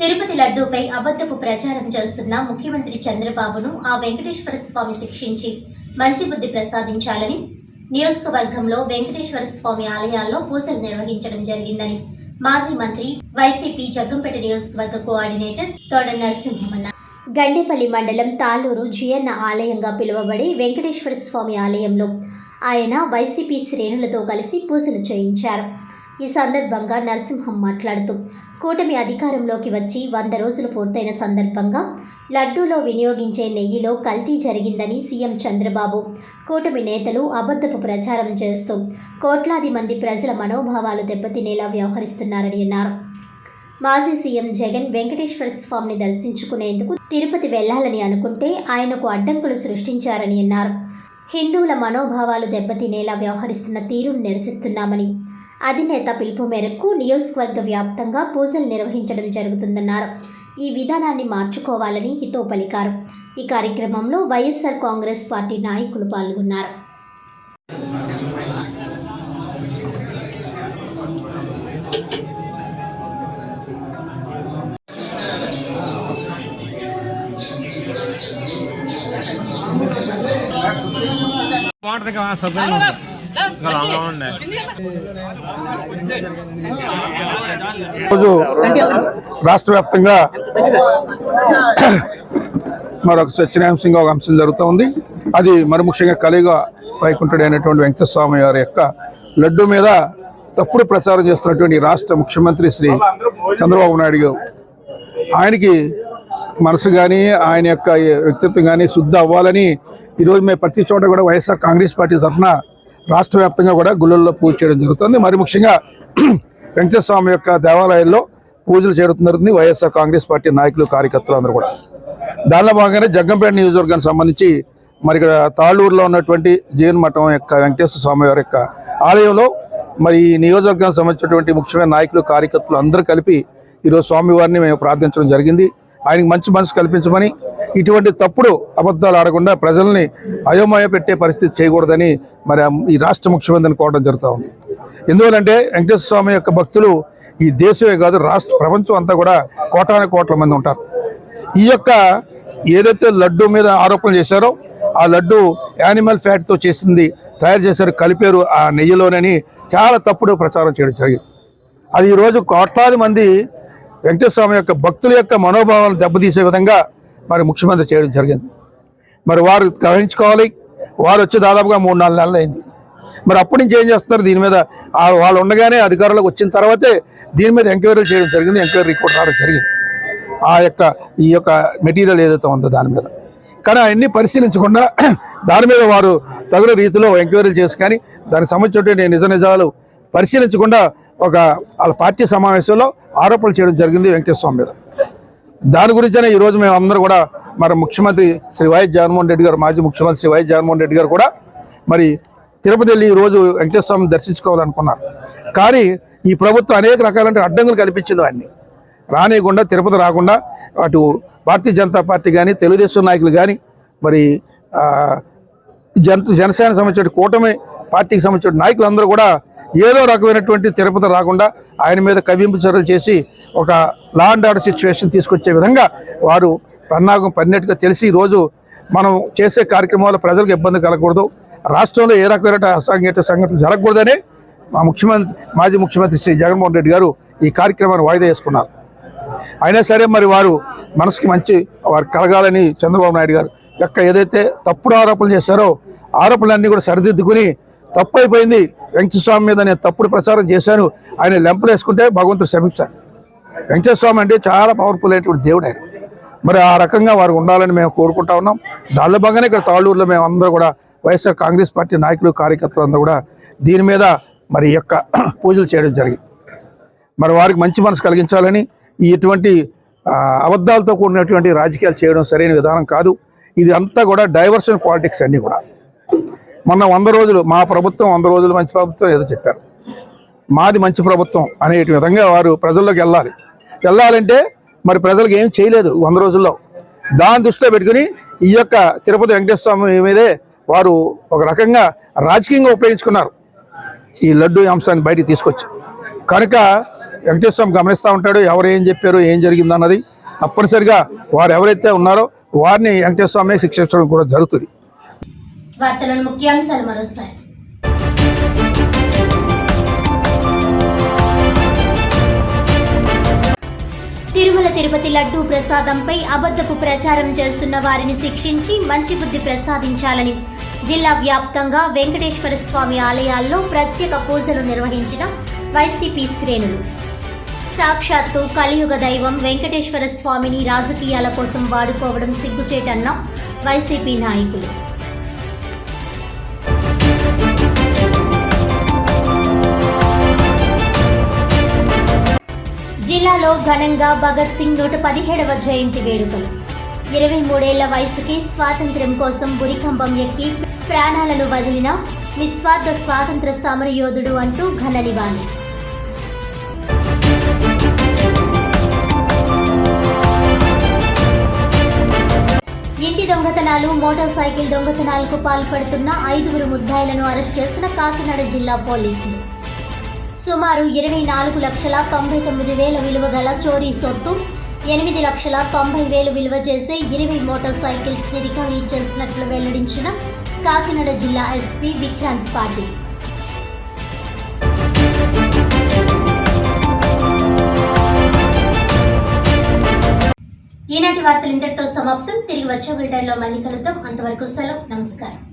తిరుపతి లడ్డూపై అబద్ధపు ప్రచారం చేస్తున్న ముఖ్యమంత్రి చంద్రబాబును ఆ వెంకటేశ్వర స్వామి శిక్షించి మంచి బుద్ధి ప్రసాదించాలని నియోజకవర్గంలో వెంకటేశ్వర స్వామి ఆలయాల్లో పూజలు నిర్వహించడం జరిగిందని మాజీ మంత్రి వైసీపీ జగ్గంపేట నియోజకవర్గ కోఆర్డినేటర్ తోడ నరసింహమన్న గండేపల్లి మండలం తాళూరు జియన్న ఆలయంగా పిలువబడే వెంకటేశ్వర స్వామి ఆలయంలో ఆయన వైసీపీ శ్రేణులతో కలిసి పూజలు చేయించారు. ఈ సందర్భంగా నరసింహం మాట్లాడుతూ కూటమి అధికారంలోకి వచ్చి వంద రోజులు పూర్తయిన సందర్భంగా లడ్డూలో వినియోగించే నెయ్యిలో కల్తీ జరిగిందని సీఎం చంద్రబాబు కూటమి నేతలు అబద్ధపు ప్రచారం చేస్తూ కోట్లాది మంది ప్రజల మనోభావాలు దెబ్బతినేలా వ్యవహరిస్తున్నారని అన్నారు. మాజీ సీఎం జగన్ వెంకటేశ్వర స్వామిని దర్శించుకునేందుకు తిరుపతి వెళ్ళాలని అనుకుంటే ఆయనకు అడ్డంకులు సృష్టించారని అన్నారు. హిందువుల మనోభావాలు దెబ్బతినేలా వ్యవహరిస్తున్న తీరును నిరసిస్తున్నామని అధినేత పిలుపు మేరకు నియోజకవర్గ వ్యాప్తంగా పూజలు నిర్వహించడం జరుగుతుందన్నారు. ఈ విధానాన్ని మార్చుకోవాలని హితో పలికారు ఈ కార్యక్రమంలో వైఎస్ఆర్ కాంగ్రెస్ పార్టీ నాయకులు పాల్గొన్నారు. బాగుంటుంది కదా ఉంటుంది రాష్ట్ర వ్యాప్తంగా మరొక సత్యనారాయణ సింగ్ ఒక అంశం జరుగుతూ ఉంది. అది మరి ముఖ్యంగా కలిగా వైకుంఠుడు అయినటువంటి వెంకటస్వామి వారి యొక్క లడ్డు మీద తప్పుడు ప్రచారం చేస్తున్నటువంటి రాష్ట్ర ముఖ్యమంత్రి శ్రీ చంద్రబాబు నాయుడు ఆయనకి మనసు కానీ ఆయన యొక్క వ్యక్తిత్వం కానీ శుద్ధ అవ్వాలని ఈరోజు మేము ప్రతి చోట కూడా వైఎస్ఆర్ కాంగ్రెస్ పార్టీ తరఫున రాష్ట్ర వ్యాప్తంగా కూడా గుళ్ళల్లో పూజ చేయడం జరుగుతుంది. మరి ముఖ్యంగా వెంకటేశ్వర స్వామి యొక్క దేవాలయాల్లో పూజలు చేరుతుంది జరుగుతుంది. వైఎస్ఆర్ కాంగ్రెస్ పార్టీ నాయకులు కార్యకర్తలు అందరూ కూడా. దానిలో భాగంగానే జగ్గంపేట నియోజకవర్గానికి సంబంధించి మరి ఇక్కడ తాళ్ళూరులో ఉన్నటువంటి జీవన్ మఠం యొక్క వెంకటేశ్వర స్వామి వారి యొక్క ఆలయంలో మరి ఈ నియోజకవర్గానికి సంబంధించినటువంటి ముఖ్యమైన నాయకులు కార్యకర్తలు అందరూ కలిపి ఈరోజు స్వామివారిని మేము ప్రార్థించడం జరిగింది. ఆయనకు మంచి మనసు కల్పించమని ఇటువంటి తప్పుడు అబద్ధాలు ఆడకుండా ప్రజల్ని అయోమయ పెట్టే పరిస్థితి చేయకూడదని మరి ఈ రాష్ట్ర ముఖ్యమంత్రిని కోరడం జరుగుతూ ఉంది. ఎందువలంటే వెంకటేశ్వర స్వామి యొక్క భక్తులు ఈ దేశమే కాదు రాష్ట్ర ప్రపంచం అంతా కూడా కోటాన కోట్ల మంది ఉంటారు. ఈ యొక్క ఏదైతే లడ్డు మీద ఆరోపణలు చేశారో ఆ లడ్డు యానిమల్ ఫ్యాట్తో చేసింది తయారు చేశారు కలిపారు ఆ నెయ్యిలోనని చాలా తప్పుడు ప్రచారం చేయడం జరిగింది. అది ఈరోజు కోట్లాది మంది వెంకటేశ్వర స్వామి యొక్క భక్తుల యొక్క మనోభావాలను దెబ్బతీసే విధంగా మరి ముఖ్యమంత్రి చేయడం జరిగింది. మరి వారు గ్రహించుకోవాలి. వారు వచ్చి దాదాపుగా మూడు నాలుగు నెలలు అయింది. మరి అప్పటి నుంచి ఏం చేస్తారు దీని మీద వాళ్ళు ఉండగానే అధికారులకు వచ్చిన తర్వాతే దీని మీద ఎంక్వైరీ చేయడం జరిగింది. ఎంక్వైరీ రిపోర్ట్ రావడం జరిగింది. ఆ యొక్క ఈ యొక్క మెటీరియల్ ఏదైతే ఉందో దాని మీద. కానీ అవన్నీ పరిశీలించకుండా దాని మీద వారు తగిన రీతిలో ఎంక్వైరీలు చేసుకొని కానీ దానికి సంబంధించిన నిజ నిజాలు పరిశీలించకుండా ఒక వాళ్ళ పార్టీ సమావేశంలో ఆరోపణలు చేయడం జరిగింది వెంకటేశ్వర మీద. దాని గురించనే ఈరోజు మేము అందరూ కూడా మరి ముఖ్యమంత్రి శ్రీ వైఎస్ జగన్మోహన్ రెడ్డి గారు మాజీ ముఖ్యమంత్రి శ్రీ వైఎస్ జగన్మోహన్ రెడ్డి గారు కూడా మరి తిరుపతి వెళ్ళి ఈరోజు వెంకటేశ్వర దర్శించుకోవాలనుకున్నారు. కానీ ఈ ప్రభుత్వం అనేక రకాలంటే అడ్డంకులు కల్పించింది వాడిని రానియకుండా తిరుపతి రాకుండా అటు భారతీయ జనతా పార్టీ కానీ తెలుగుదేశం నాయకులు కానీ మరి జన జనసేన సంబంధించిన కూటమి పార్టీకి సంబంధించిన నాయకులందరూ కూడా ఏదో రకమైనటువంటి తిరుపతి రాకుండా ఆయన మీద కవింపు చర్యలు చేసి ఒక లా అండ్ ఆర్డర్ సిచ్యువేషన్ తీసుకొచ్చే విధంగా వారు పన్నాగం పన్నట్టుగా తెలిసి ఈరోజు మనం చేసే కార్యక్రమాలు ప్రజలకు ఇబ్బంది కలగకూడదు. రాష్ట్రంలో ఏ రకమైన అసాంఘిక సంఘటనలు జరగకూడదని మా ముఖ్యమంత్రి మాజీ ముఖ్యమంత్రి శ్రీ జగన్మోహన్ రెడ్డి గారు ఈ కార్యక్రమాన్ని వాయిదా వేసుకున్నారు. అయినా సరే మరి వారు మనసుకి మంచి వారు కలగాలని చంద్రబాబు నాయుడు గారు యొక్క ఏదైతే తప్పుడు ఆరోపణలు చేశారో ఆరోపణలన్నీ కూడా సరిదిద్దుకుని తప్పు అయిపోయింది వెంకటస్వామి స్వామి మీద నేను తప్పుడు ప్రచారం చేశాను. ఆయన లెంపలేసుకుంటే భగవంతుడు క్షమించారు వెంకటేశ్వర స్వామి అంటే చాలా పవర్ఫుల్ అయినటువంటి దేవుడు ఆయన. మరి ఆ రకంగా వారు ఉండాలని మేము కోరుకుంటా ఉన్నాం. దానిలో భాగంగానే ఇక్కడ తాళ్ళూరులో మేము అందరూ కూడా వైఎస్ఆర్ కాంగ్రెస్ పార్టీ నాయకులు కార్యకర్తలు అందరూ కూడా దీని మీద మరి యొక్క పూజలు చేయడం జరిగింది. మరి వారికి మంచి మనసు కలిగించాలని ఈ ఇటువంటి అబద్ధాలతో కూడినటువంటి రాజకీయాలు చేయడం సరైన విధానం కాదు. ఇది అంతా కూడా డైవర్షన్ పాలిటిక్స్ అన్నీ కూడా. మొన్న వంద రోజులు మా ప్రభుత్వం వంద రోజులు మంచి ప్రభుత్వం ఏదో చెప్పారు. మాది మంచి ప్రభుత్వం అనే విధంగా వారు ప్రజల్లోకి వెళ్ళాలి. వెళ్ళాలంటే మరి ప్రజలకు ఏం చేయలేదు వంద రోజుల్లో. దాని దృష్టిలో పెట్టుకుని ఈ యొక్క తిరుపతి వెంకటేశ్వర స్వామి మీదే వారు ఒక రకంగా రాజకీయంగా ఉపయోగించుకున్నారు. ఈ లడ్డు అంశాన్ని బయటికి తీసుకొచ్చి. కనుక వెంకటేశ్వర స్వామి గమనిస్తూ ఉంటాడు ఎవరు ఏం చెప్పారు ఏం జరిగింది అన్నది తప్పనిసరిగా వారు ఎవరైతే ఉన్నారో వారిని వెంకటేశ్వర స్వామి శిక్షించడం కూడా జరుగుతుంది. వార్తలను ముఖ్యాంశాలు మరోసారి. తిరుపతి లడ్డూ ప్రసాదంపై అబద్ధపు ప్రచారం చేస్తున్న వారిని శిక్షించి మంచి బుద్ధి ప్రసాదించాలని జిల్లా వ్యాప్తంగా వెంకటేశ్వర స్వామి ఆలయాల్లో ప్రత్యేక పూజలు నిర్వహించిన వైసీపీ శ్రేణులు. సాక్షాత్తు కలియుగ దైవం వెంకటేశ్వర స్వామిని రాజకీయాల కోసం వాడుకోవడం సిగ్గుచేటన్న వైసీపీ నాయకులు. జిల్లాలో ఘనంగా భగత్ సింగ్ నూట పదిహేడవ జయంతి వేడుకలు. ఇరవై మూడేళ్ళ వయసుకి స్వాతంత్ర్యం కోసం బురికంబం ఎక్కి ప్రాణాలను వదిలిన నిస్వార్థ స్వాతంత్ర సమరయోధుడు అంటూ ఘన నివాళి. ఇంటి దొంగతనాలు మోటార్ సైకిల్ దొంగతనాలకు పాల్పడుతున్న ఐదుగురు ముద్దాయిలను అరెస్ట్ చేసిన కాకినాడ జిల్లా పోలీసులు. సుమారు ఇరవై నాలుగు లక్షల తొంభై తొమ్మిది వేల విలువ గల చోరీ సొత్తు ఎనిమిది లక్షల తొంభై వేలు విలువ చేసే ఇరవై మోటార్ సైకిల్స్ని రికవరీ చేసినట్లు వెల్లడించిన కాకినాడ జిల్లా ఎస్పీ విక్రాంత్ పాటిల్. ఈనాటి వార్తలు ఇంతటితో సమాప్తం. తిరిగి వచ్చే బులెటిన్లో మళ్ళీ కలుద్దాం. అంతవరకు సెలవు. నమస్కారం.